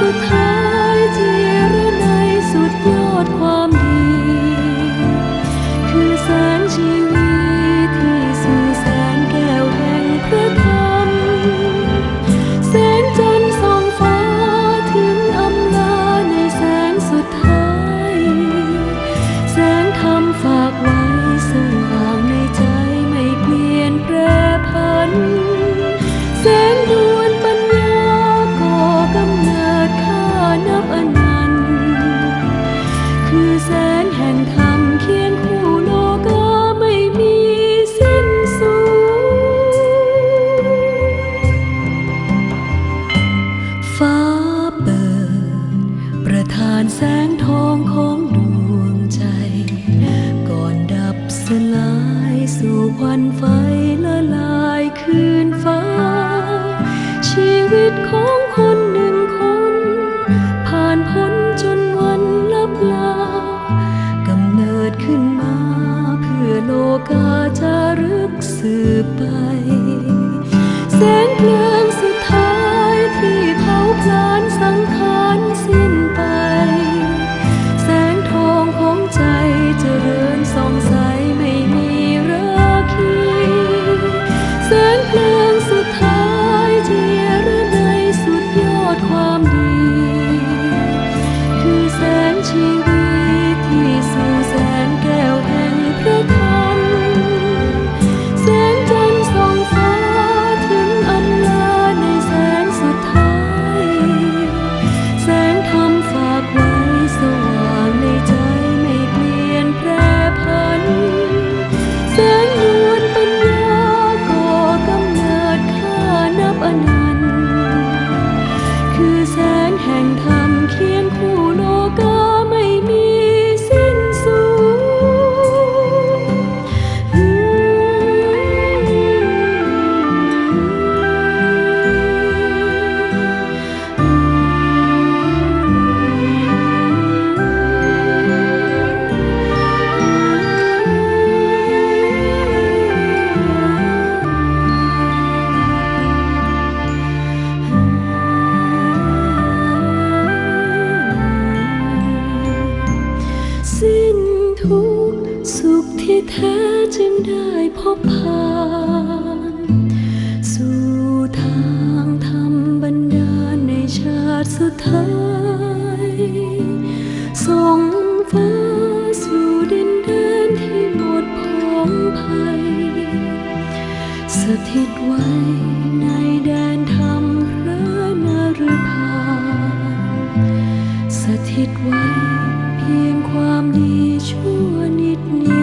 Sự านแสงทองของดวงใจ ก่อนดับสลายสู่ควันไฟละลายคืนฟ้า ชีวิตของคนหนึ่งคน ผ่านพ้นจนวันลับลากำเนิดขึ้นมาเพื่อโลกาจะรึกสืบไป แสงเพลิง 记忆 ได้พบผ่านสู่ทางธรรมบันดาลในชาติสุดท้ายส่งฟ้าสู่ดินแดนที่หมดพ้องภัย สถิตไว้ในแดนธรรมพระนรพานสถิตไว้เพียงความดีชั่วนิดนิด